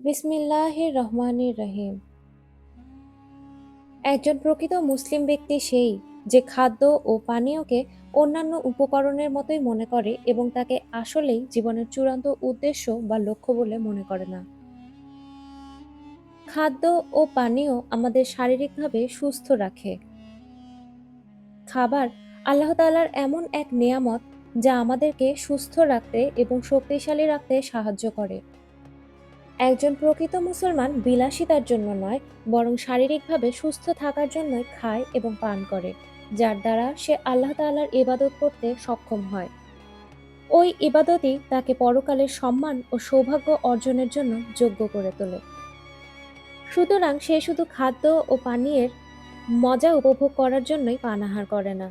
বিসমিল্লাহির রহমানির রহিম। একজন প্রকৃত মুসলিম ব্যক্তি সেই যে খাদ্য ও পানীয়কে অন্যান্য উপকরণের মতোই মনে করে এবং তাকে আসলেই জীবনের চূড়ান্ত উদ্দেশ্য বা লক্ষ্য বলে মনে করে না। খাদ্য ও পানীয় আমাদের শারীরিকভাবে সুস্থ রাখে। খাবার আল্লাহ তাআলার এমন এক নেয়ামত যা আমাদেরকে সুস্থ রাখতে এবং শক্তিশালী রাখতে সাহায্য করে। একজন প্রকৃত মুসলমান বিলাসিতার জন্য নয়, বরং শারীরিকভাবে সুস্থ থাকার জন্যই খায় এবং পান করে, যার দ্বারা সে আল্লাহ তাআলার ইবাদত করতে সক্ষম হয়। ওই ইবাদতই তাকে পরকালের সম্মান ও সৌভাগ্য অর্জনের জন্য যোগ্য করে তোলে। সুতরাং সে শুধু খাদ্য ও পানীয়ের মজা উপভোগ করার জন্যই পানাহার করে না।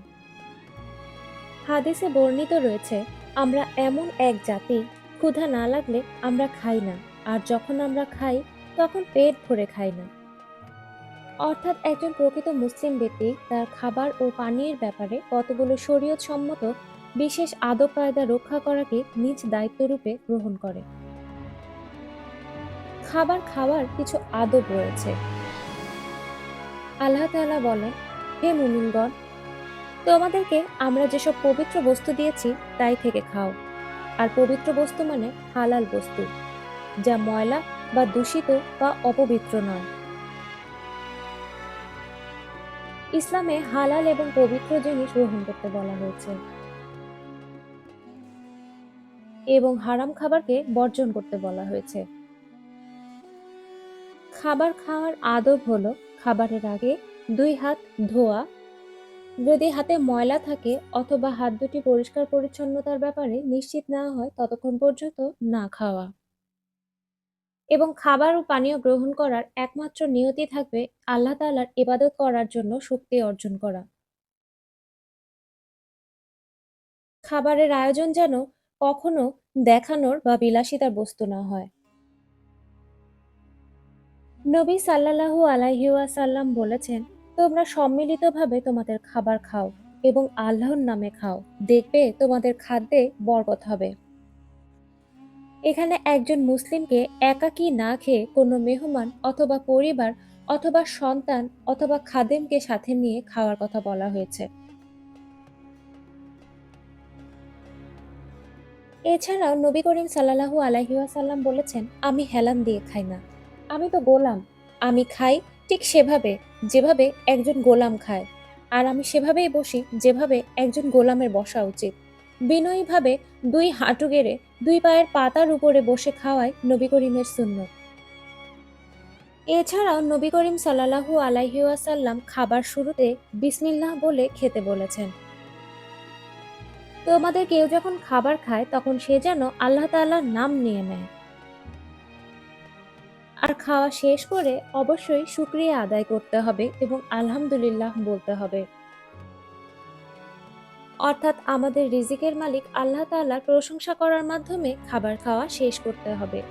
হাদিসে বর্ণিত রয়েছে, আমরা এমন এক জাতি, ক্ষুধা না লাগলে আমরা খাই না। আর যখন আমরা খাই, তখন পেট ভরে খাই না। অর্থাৎ একজন প্রকৃত মুসলিম ব্যক্তি তার খাবার ও পানীয়ের ব্যাপারে কতগুলো শরীয়ত সম্মত বিশেষ আদব কায়দা রক্ষা করাকে নিজ দায়িত্বরূপে গ্রহণ করে। খাবার খাওয়ার কিছু আদব রয়েছে। আল্লাহ তাআলা বলেন, হে মুমিনগণ, তোমাদেরকে আমরা যেসব পবিত্র বস্তু দিয়েছি, তাই থেকে খাও। আর পবিত্র বস্তু মানে হালাল বস্তু। যা ময়লা বা দূষিত বা অপবিত্র নয়। ইসলামে হালাল এবং পবিত্র জিনিস গ্রহণ করতে বলা হয়েছে। এবং হারাম খাবারকে বর্জন করতে বলা হয়েছে। খাবার খাওয়ার আদব হলো খাবারের আগে দুই হাত ধোয়া। যদি হাতে ময়লা থাকে অথবা হাত দুটি পরিষ্কার পরিচ্ছন্নতার ব্যাপারে নিশ্চিত না হয়, ততক্ষণ পর্যন্ত না খাওয়া। এবং খাবার ও পানীয় গ্রহণ করার একমাত্র নিয়তি থাকবে আল্লাহ তাআলার ইবাদত করার জন্য শক্তি অর্জন করা। খাবারের আয়োজন যেন কখনো দেখানোর বা বিলাসিতার বস্তু না হয়। নবী সাল্লাল্লাহু আলাইহি ওয়াসাল্লাম বলেছেন, তোমরা সম্মিলিতভাবে তোমাদের খাবার খাও এবং আল্লাহর নামে খাও। দেখবে তোমাদের খাদ্যে বরকত হবে। এখানে একজন মুসলিমকে একাকী না খেয়ে কোনো মেহমান অথবা পরিবার অথবা সন্তান অথবা খাদেমকে সাথে নিয়ে খাওয়ার কথা বলা হয়েছে। এছাড়াও নবী করিম সাল্লাল্লাহু আলাইহি ওয়াসাল্লাম বলেছেন, আমি হেলান দিয়ে খাই না। আমি তো গোলাম। আমি খাই ঠিক সেভাবে যেভাবে একজন গোলাম খায়। আর আমি সেভাবেই বসি যেভাবে একজন গোলামের বসা উচিত। বিনয়ীভাবে দুই হাঁটু গেড়ে দুই পায়ের পাতার উপরে বসে খাওয়ায় নবী করিমের সুন্নত। এছাড়াও নবী করিম সাল্লাহু আলাইহি ওয়াসাল্লাম খাবার শুরুতে বিসমিল্লাহ বলে খেতে বলেছেন। তোমাদের কেউ যখন খাবার খায়, তখন সে যেন আল্লাহ তাআলার নাম নিয়ে নেয়। আর খাওয়া শেষ করে অবশ্যই শুকরিয়া আদায় করতে হবে এবং আলহামদুলিল্লাহ বলতে হবে। অর্থাৎ আমাদের রিজিকের মালিক আল্লাহ তাআলার প্রশংসা করার মাধ্যমে খাবার খাওয়া শেষ করতে হবে।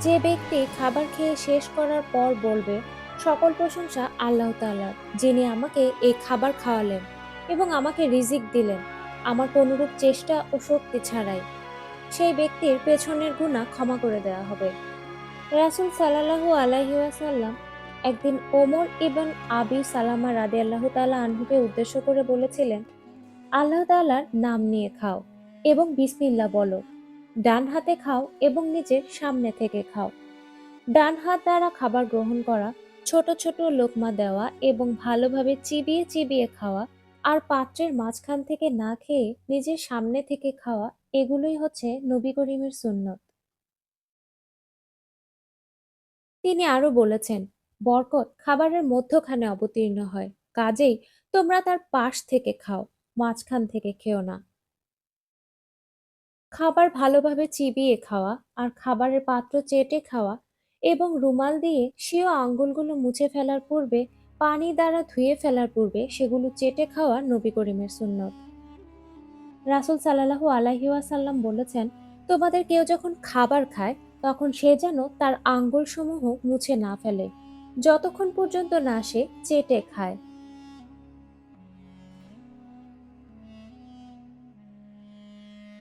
যে ব্যক্তি খাবার খেয়ে শেষ করার পর বলবে, সকল প্রশংসা আল্লাহ তাআলার, যিনি আমাকে এই খাবার খাওয়ালেন এবং আমাকে রিজিক দিলেন। আমার কোনরূপ চেষ্টা ও শক্তি ছাড়াই। সেই ব্যক্তির পেছনের গুণা ক্ষমা করে দেওয়া হবে। রাসুল সাল্লাল্লাহু আলাইহি ওয়াসাল্লাম একদিন ওমর ইবন আবি সালামা রাদি আল্লাহ তালা আনহুকে উদ্দেশ্য করে বলেছিলেন, আল্লাহ তাআলার নাম নিয়ে খাও এবং বিসমিল্লা বলো। ডান হাতে খাও এবং নিজের সামনে থেকে খাও। ডান হাত দ্বারা খাবার গ্রহণ করা, ছোট ছোট লোকমা দেওয়া এবং ভালোভাবে চিবিয়ে চিবিয়ে খাওয়া আর পাত্রের মাঝখান থেকে না খেয়ে নিজের সামনে থেকে খাওয়া, এগুলোই হচ্ছে নবী করিমের সুন্নত। তিনি আরও বলেছেন বরকত খাবারের মধ্যখানে অবতীর্ণ হয়। কাজেই তোমরা তার পাশ থেকে খাও, মাঝখান থেকে খেও না। খাবার ভালোভাবে চিবিয়ে খাওয়া আর খাবারের পাত্র চেটে খাওয়া এবং রুমাল দিয়ে স্বীয় আঙ্গুলগুলো মুছে ফেলার পূর্বে পানি দ্বারা ধুয়ে ফেলার পূর্বে সেগুলো চেটে খাওয়া নবী করিমের সুন্নত। রাসুল সাল্লাহু আলাহি ওয়াসাল্লাম বলেছেন, তোমাদের কেউ যখন খাবার খায়, তখন সে যেন তার আঙ্গুলসমূহ মুছে না ফেলে। যতক্ষণ পর্যন্ত না সে চেটে খায়।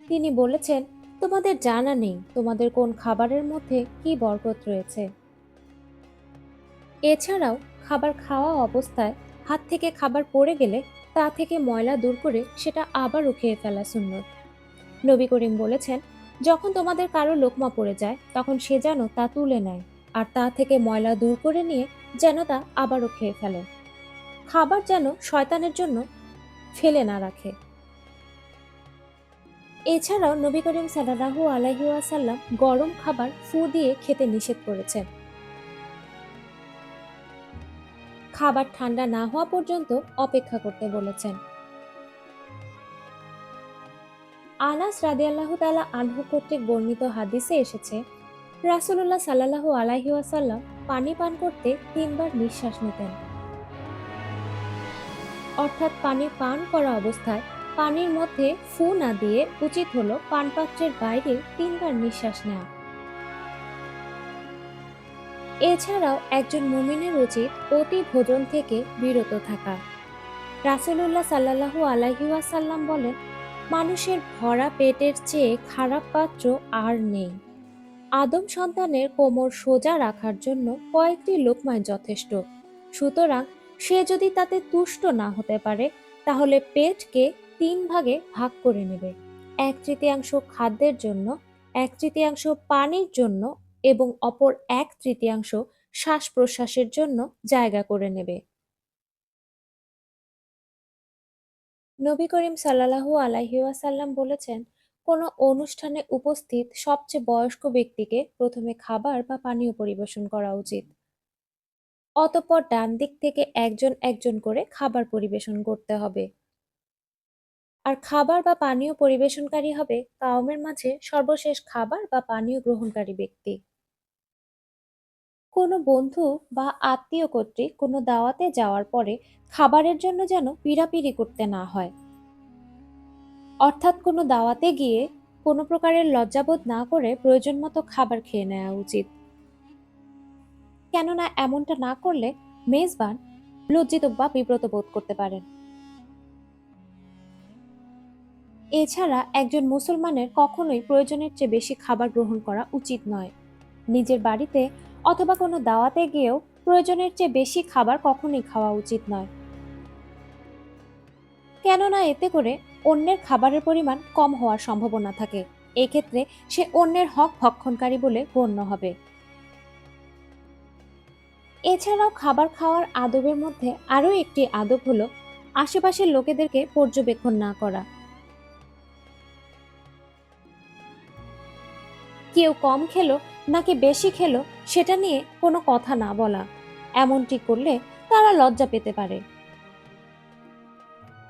তিনি বলেছেন, তোমাদের জানা নেই তোমাদের কোন খাবারের মধ্যে কি বরকত রয়েছে। এছাড়াও খাবার খাওয়া অবস্থায় হাত থেকে খাবার পড়ে গেলে তা থেকে ময়লা দূর করে সেটা আবারও খেয়ে ফেলা সুন্নত। নবী করিম বলেছেন, যখন তোমাদের কারও লোকমা পড়ে যায়, তখন সে যেন তা তুলে নেয়। আর তা থেকে ময়লা দূর করে নিয়ে যেন তা আবারও খেয়ে ফেলে। খাবার যেন শয়তানের জন্য ফেলে না রাখে। এছাড়াও নবী করিম সাল্লাহু আলাইহি ওয়াসাল্লাম গরম খাবার ফু দিয়ে খেতে নিষেধ করেছেন। খাবার ঠান্ডা না হওয়া পর্যন্ত অপেক্ষা করতে বলেছেন। আনাস রাদিয়াল্লাহু তাআলা আনহু কর্তৃক বর্ণিত হাদিসে এসেছে রাসূলুল্লাহ সাল্লাল্লাহু আলাইহি ওয়াসাল্লাম পানি পান করতে তিনবার নিঃশ্বাস নিতেন। অর্থাৎ পানি পান করা অবস্থায় পানির মধ্যে ফু না দিয়ে উচিত হলো পানপাত্রের বাইরে তিনবার নিঃশ্বাস নেওয়া। এছাড়াও একজন মুমিনের উচিত অতি ভোজন থেকে বিরত থাকা। রাসূলুল্লাহ সাল্লাল্লাহু আলাইহি ওয়াসাল্লাম বলেন, মানুষের ভরা পেটের চেয়ে খারাপ পাত্র আর নেই। আদম সন্তানের কোমর সোজা রাখার জন্য কয়েকটি লোকমায় যথেষ্ট। সুতরাং সে যদি তাতে তুষ্ট না হতে পারে, তাহলে পেটকে তিন ভাগে ভাগ করে নেবে। এক তৃতীয়াংশ খাদ্যের জন্য, এক তৃতীয়াংশ পানির জন্য এবং অপর এক তৃতীয়াংশ শ্বাস প্রশ্বাসের জন্য জায়গা করে নেবে। নবী করিম সাল্লাল্লাহু আলাইহি ওয়াসাল্লাম বলেছেন কোনো অনুষ্ঠানে উপস্থিত সবচেয়ে বয়স্ক ব্যক্তিকে প্রথমে খাবার বা পানীয় পরিবেশন করা উচিত। অতঃপর ডান দিক থেকে একজন একজন করে খাবার পরিবেশন করতে হবে। আর খাবার বা পানীয় পরিবেশনকারী হবে কাউমের মাঝে সর্বশেষ খাবার বা পানীয় গ্রহণকারী ব্যক্তি। কোনো বন্ধু বা আত্মীয় কর্তৃক কোনো দাওয়াতে যাওয়ার পরে খাবারের জন্য যেন পিড়াপিড়ি করতে না হয়। অর্থাৎ কোনো দাওয়াতে গিয়ে কোনো প্রকারের লজ্জাবোধ না করে প্রয়োজন মতো খাবার খেয়ে নেওয়া উচিত। কেননা এমনটা না করলে মেজবান লজ্জিত বা বিব্রত বোধ করতে পারেন। এছাড়া একজন মুসলমানের কখনোই প্রয়োজনের চেয়ে বেশি খাবার গ্রহণ করা উচিত নয়। নিজের বাড়িতে অথবা কোনো দাওয়াতে গিয়েও প্রয়োজনের চেয়ে বেশি খাবার কখনোই খাওয়া উচিত নয়। কেননা এতে করে অন্যের খাবারের পরিমাণ কম হওয়ার সম্ভাবনা থাকে। এক্ষেত্রে সে অন্যের হক ভক্ষণকারী বলে গণ্য হবে। এছাড়াও খাবার খাওয়ার আদবের মধ্যে আরও একটি আদব হলো আশেপাশের লোকেদেরকে পর্যবেক্ষণ না করা। কেউ কম খেলো নাকি বেশি খেলো সেটা নিয়ে কোনো কথা না বলা। এমনটি করলে তারা লজ্জা পেতে পারে।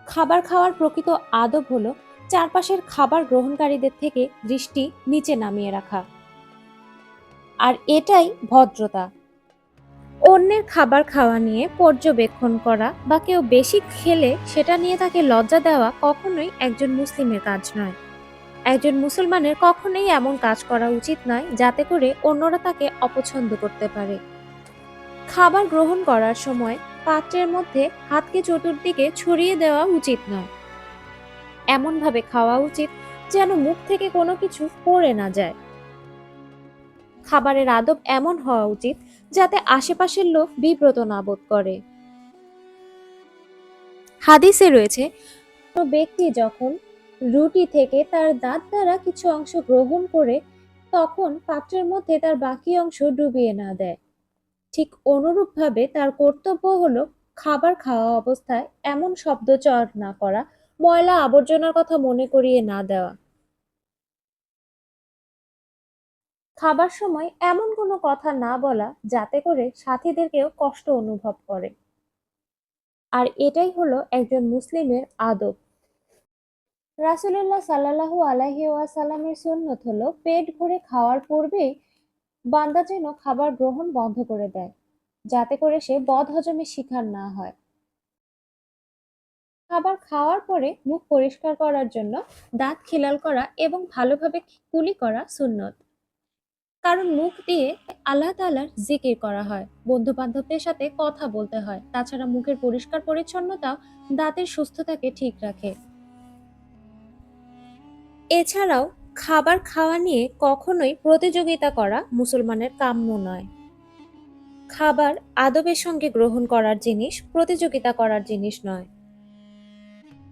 খাবার খাওয়ার প্রকৃত আদব হলো চারপাশের খাবার গ্রহণকারীদের থেকে দৃষ্টি নিচে নামিয়ে রাখা। আর এটাই ভদ্রতা। অন্যের খাবার খাওয়া নিয়ে পর্যবেক্ষণ করা বা কেউ বেশি খেলে সেটা নিয়ে তাকে লজ্জা দেওয়া কখনোই একজন মুসলিমের কাজ নয়। একজন মুসলমানের কখনোই এমন কাজ করা উচিত নয় যাতে করে অন্যরা তাকে অপছন্দ করতে পারে। খাবার গ্রহণ করার সময় পাত্রের মধ্যে হাতকে চতুর্দিকে ছড়িয়ে দেওয়া উচিত নয়। এমনভাবে খাওয়া উচিত যেন মুখ থেকে কোনো কিছু পড়ে না যায়। খাবারের আদব এমন হওয়া উচিত যাতে আশেপাশের লোক বিব্রত না বোধ করে। হাদিসে রয়েছে, কোনো ব্যক্তি যখন রুটি থেকে তার দাঁত দ্বারা কিছু অংশ গ্রহণ করে, তখন পাত্রের মধ্যে তার বাকি অংশ ডুবিয়ে না দেয়। ঠিক অনুরূপভাবে তার কর্তব্য হলো খাবার খাওয়া অবস্থায় এমন শব্দচর না করা, ময়লা আবর্জনার কথা মনে করিয়ে না দেওয়া। খাবার সময় এমন কোনো কথা না বলা যাতে করে সাথীদেরকেও কষ্ট অনুভব করে। আর এটাই হলো একজন মুসলিমের আদব। রাসুলুল্লাহ সাল্লাহু আলাইহি ওয়াসাল্লামের সুন্নত হলো পেট ভরে খাওয়ার পূর্বেই বান্দা যেন খাবার গ্রহণ বন্ধ করে দেয়, যাতে করে সে বদ হজমের শিকার না হয়। খাবার খাওয়ার পরে মুখ পরিষ্কার করার জন্য দাঁত খিলাল করা এবং ভালোভাবে কুলি করা সুন্নত। কারণ মুখ দিয়ে আল্লাহ তালার জিকির করা হয় বন্ধু বান্ধবদের সাথে কথা বলতে হয়, তাছাড়া মুখের পরিষ্কার পরিচ্ছন্নতাও দাঁতের সুস্থতাকে ঠিক রাখে। এছাড়াও খাবার খাওয়া নিয়ে কখনোই প্রতিযোগিতা করা মুসলমানের কাম্য নয়। খাবার আদবের সঙ্গে গ্রহণ করার জিনিস, প্রতিযোগিতা করার জিনিস নয়।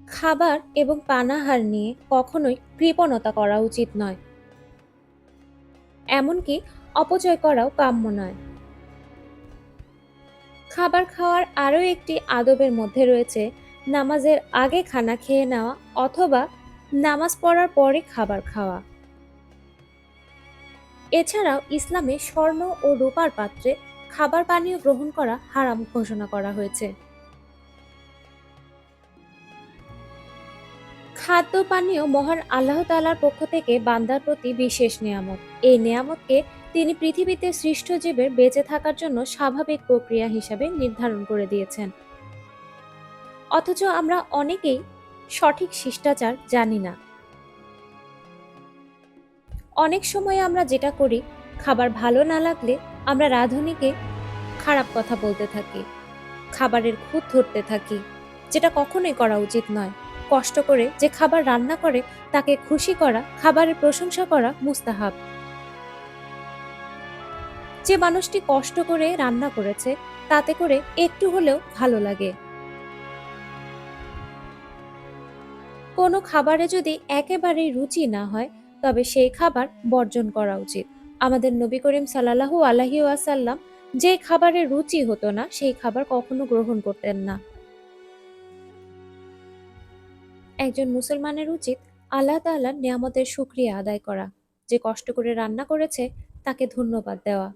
খাবার এবং পানাহার নিয়ে কখনোই কৃপণতা করা উচিত নয়। এমনকি অপচয় করাও কাম্য নয়। খাবার খাওয়ার আরও একটি আদবের মধ্যে রয়েছে, নামাজের আগে খানা খেয়ে নেওয়া অথবা নামাজ পড়ার পরে খাবার খাওয়া। এছাড়াও ইসলামে স্বর্ণ ও রূপার পাত্রে খাবার পানীয় গ্রহণ করা হারাম ঘোষণা করা হয়েছে। খাদ্য পানীয় মহান আল্লাহ তাআলার পক্ষ থেকে বান্দার প্রতি বিশেষ নিয়ামত। এই নিয়ামতকে তিনি পৃথিবীতে সৃষ্ট জীবের বেঁচে থাকার জন্য স্বাভাবিক প্রক্রিয়া হিসাবে নির্ধারণ করে দিয়েছেন। অথচ আমরা অনেকেই সঠিক শিষ্টাচার জানি না। অনেক সময় আমরা যেটা করি, খাবার ভালো না লাগলে আমরা রাঁধুনিকে খারাপ কথা বলতে থাকি, খাবারের খুঁত ধরতে থাকি, যেটা কখনোই করা উচিত নয়। কষ্ট করে যে খাবার রান্না করে, তাকে খুশি করা, খাবারের প্রশংসা করা মুস্তাহাব। যে মানুষটি কষ্ট করে রান্না করেছে, তাতে করে একটু হলেও ভালো লাগে। কোনো খাবারে যদি একেবারেই রুচি না হয়, তবে সেই খাবার বর্জন করা উচিত। আমাদের নবী করিম সাল্লাহু আলাহি ওয়াসাল্লাম যে খাবারের রুচি হতো না, সেই খাবার কখনো গ্রহণ করতেন না। একজন মুসলমানের উচিত আল্লাহ তাআলার নিয়ামতের সুক্রিয়া আদায় করা, যে কষ্ট করে রান্না করেছে, তাকে ধন্যবাদ দেওয়া।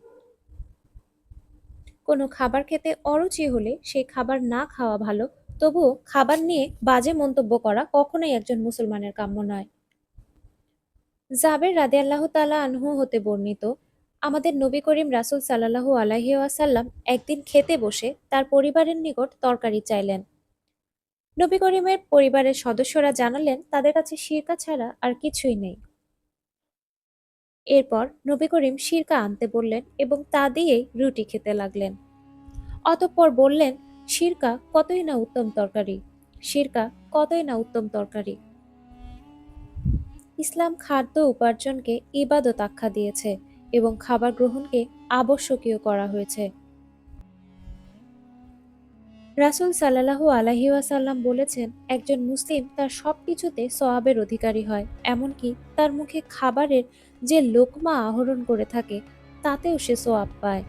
কোনো খাবার খেতে অরুচি হলে সেই খাবার না খাওয়া ভালো তবুও খাবার নিয়ে বাজে মন্তব্য করা কখনোই একজন মুসলমানের কাম্য নয়। জাবের রাদে আল্লাহ তালা আনহু হতে বর্ণিত, আমাদের নবী করিম রাসুল সাল্লাহু আলাহি ওয়াসাল্লাম একদিন খেতে বসে তার পরিবারের নিকট তরকারি চাইলেন। নবী করিমের পরিবারের সদস্যরা জানালেন, তাদের কাছে শিরকা ছাড়া আর কিছুই নেই। এরপর নবী করিম শিরকা আনতে বললেন এবং তা দিয়েই রুটি খেতে লাগলেন। অতঃপর বললেন সিরকা কতই না উত্তম তরকারি? সিরকা কতই না উত্তম তরকারি? ইসলাম খাদ্য উপার্জনকে ইবাদত আখ্যা দিয়েছে এবং খাবার গ্রহণকে আবশ্যকীয় করা হয়েছে। রাসুল সাল্লাহু আলাহি ওয়াসাল্লাম বলেছেন, একজন মুসলিম তার সব কিছুতে সওয়াবের অধিকারী হয়, এমনকি তার মুখে খাবারের যে লোকমা আহরণ করে থাকে, তাতেও সে সোয়াব পায়।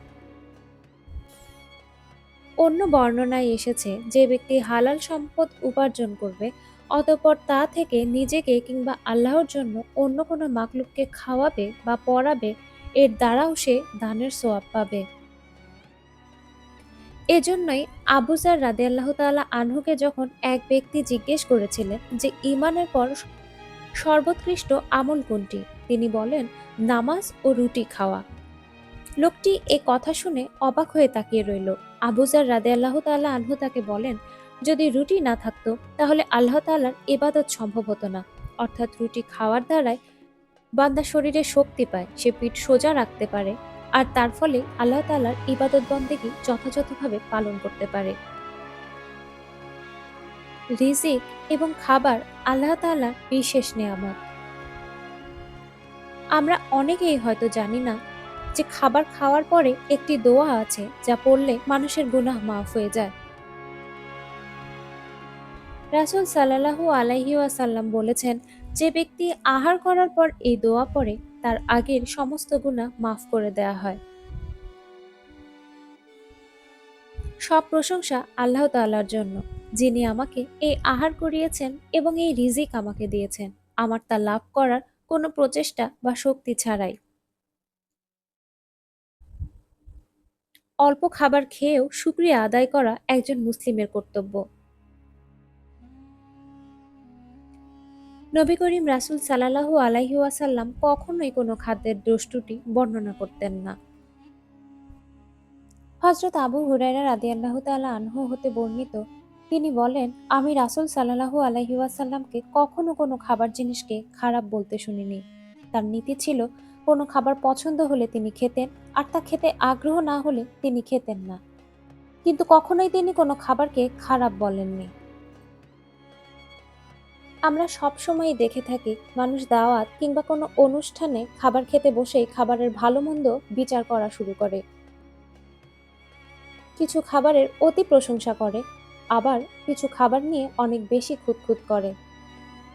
অন্য বর্ণনায় এসেছে যে ব্যক্তি হালাল সম্পদ উপার্জন করবে, অতঃপর তা থেকে নিজেকে কিংবা আল্লাহর জন্য অন্য কোনো মাকলুককে খাওয়াবে বা পড়াবে, এর দ্বারাও সে দানের সোয়াব পাবে। এজন্যই আবুজার রাদে আল্লাহ তালা আনহুকে যখন এক ব্যক্তি জিজ্ঞেস করেছিলেন যে ইমানের পর সর্বোৎকৃষ্ট আমল কোনটি, তিনি বলেন, নামাজ ও রুটি খাওয়া। লোকটি এ কথা শুনে অবাক হয়ে তাকিয়ে রইল। আবুজার রাদে আল্লাহ তাল্লাহ আনহু তাকে বলেন, যদি রুটি না থাকতো, তাহলে আল্লাহ তাল্লার ইবাদত সম্ভব হতো না। অর্থাৎ রুটি খাওয়ার দ্বারাই বান্দা শরীরে শক্তি পায়, সে পিঠ সোজা রাখতে পারে, আর তার ফলে আল্লাহ তাল্লার ইবাদত বন্দেগী যথাযথভাবে পালন করতে পারে। রিজিক এবং খাবার আল্লাহ তাল্লার বিশেষ নেয়ামত। আমরা অনেকেই হয়তো জানি না যে খাবার খাওয়ার পরে একটি দোয়া আছে, যা পড়লে মানুষের গুনাহ মাফ হয়ে যায়। রাসুল সাল্লাহু আলাইহি ওয়াসাল্লাম বলেছেন, যে ব্যক্তি আহার করার পর এই দোয়া পড়ে, তার আগের সমস্ত গুণা মাফ করে দেয়া হয়। সব প্রশংসা আল্লাহ তাল্লার জন্য, যিনি আমাকে এই আহার করিয়েছেন এবং এই রিজিক আমাকে দিয়েছেন। আমার তা লাভ করার কোনো প্রচেষ্টা বা শক্তি ছাড়াই। অল্প খাবার খেয়েও শুক্রিয়া আদায় করা একজন মুসলিমের কর্তব্য। নবী করিম রাসুল সাল্লাহু আলাইহি ওয়াসাল্লাম কখনোই কোনো খাদ্যের দোষটুটি বর্ণনা করতেন না। হজরত আবু হুরাইরা রাদি আল্লাহ তালা আনহু হতে বর্ণিত, তিনি বলেন, আমি রাসুল সাল্লাহু আলাইহি ওয়াসাল্লামকে কখনো কোনো খাবার জিনিসকে খারাপ বলতে শুনিনি। তার নীতি ছিল কোনো খাবার পছন্দ হলে তিনি খেতেন, আর তা খেতে আগ্রহ না হলে তিনি খেতেন না। কিন্তু কখনোই তিনি কোনো খাবারকে খারাপ বলেননি। আমরা সবসময়ই দেখে থাকি মানুষ দাওয়াত কিংবা কোনো অনুষ্ঠানে খাবার খেতে বসেই খাবারের ভালো মন্দ বিচার করা শুরু করে। কিছু খাবারের অতি প্রশংসা করে, আবার কিছু খাবার নিয়ে অনেক বেশি খুঁতখুত করে।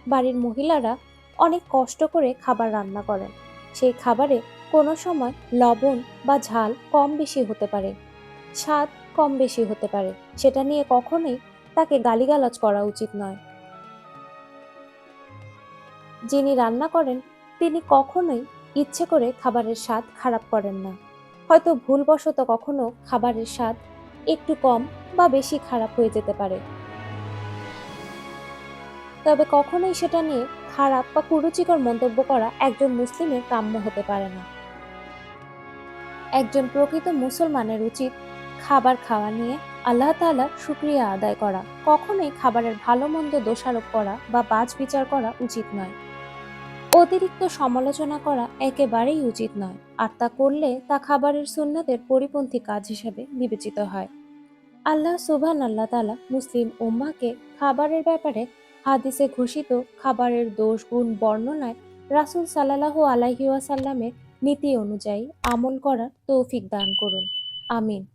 বাড়ির মহিলারা অনেক কষ্ট করে খাবার রান্না করেন। সেই খাবারে কোনো সময় লবণ বা ঝাল কম বেশি হতে পারে, স্বাদ কম বেশি হতে পারে। সেটা নিয়ে কখনোই তাকে গালিগালাজ করা উচিত নয়। যিনি রান্না করেন, তিনি কখনোই ইচ্ছে করে খাবারের স্বাদ খারাপ করেন না। হয়তো ভুলবশত কখনো খাবারের স্বাদ একটু কম বা বেশি খারাপ হয়ে যেতে পারে। তবে কখনোই সেটা নিয়ে খারাপ বা কুরুচিকর মন্তব্য করা একজন মুসলিমের কাম্য হতে পারে না। একজন প্রকৃত মুসলমানের উচিত খাবার খাওয়া নিয়ে আল্লাহ তাআলার শুক্রিয়া আদায় করা। কখনোই খাবারের ভালো মন্দ দোষারোপ করা বা বাজ বিচার করা উচিত নয়। অতিরিক্ত সমালোচনা করা একেবারেই উচিত নয়। আর তা করলে তা খাবারের সুন্নতের পরিপন্থী কাজ হিসেবে বিবেচিত হয়। আল্লাহ সুবহান আল্লাহ তালা মুসলিম উম্মাকে খাবারের ব্যাপারে হাদিসে ঘোষিত খাবারের দোষ, গুণ, বর্ণনায় রাসুল সাল্লাহ আলাহিউসাল্লামের নীতি অনুযায়ী আমল করার তৌফিক দান করুন। আমিন।